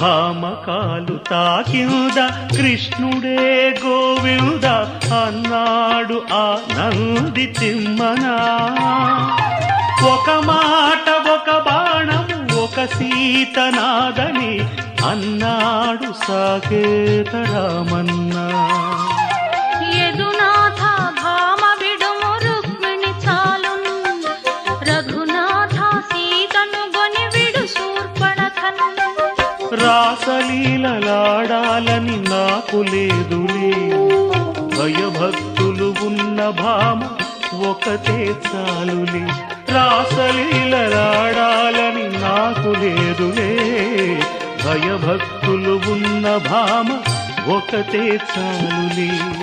భామకాలు తాకింద కృష్ణుడే గోవింద అన్నాడు ఆ నంది తిమ్మనా. ఒక మాట ఒక బాణం ఒక సీతనాదని అన్నాడు సాకేత రామన్నా రాసలీలలాడాలని నాకు లేదులే భయభక్తులు ఉన్న భామ ఒకటే చాలులే. రాసలీలలాడాలని నాకు లేదులే భయభక్తులు ఉన్న భామ ఒకటే చాలులే.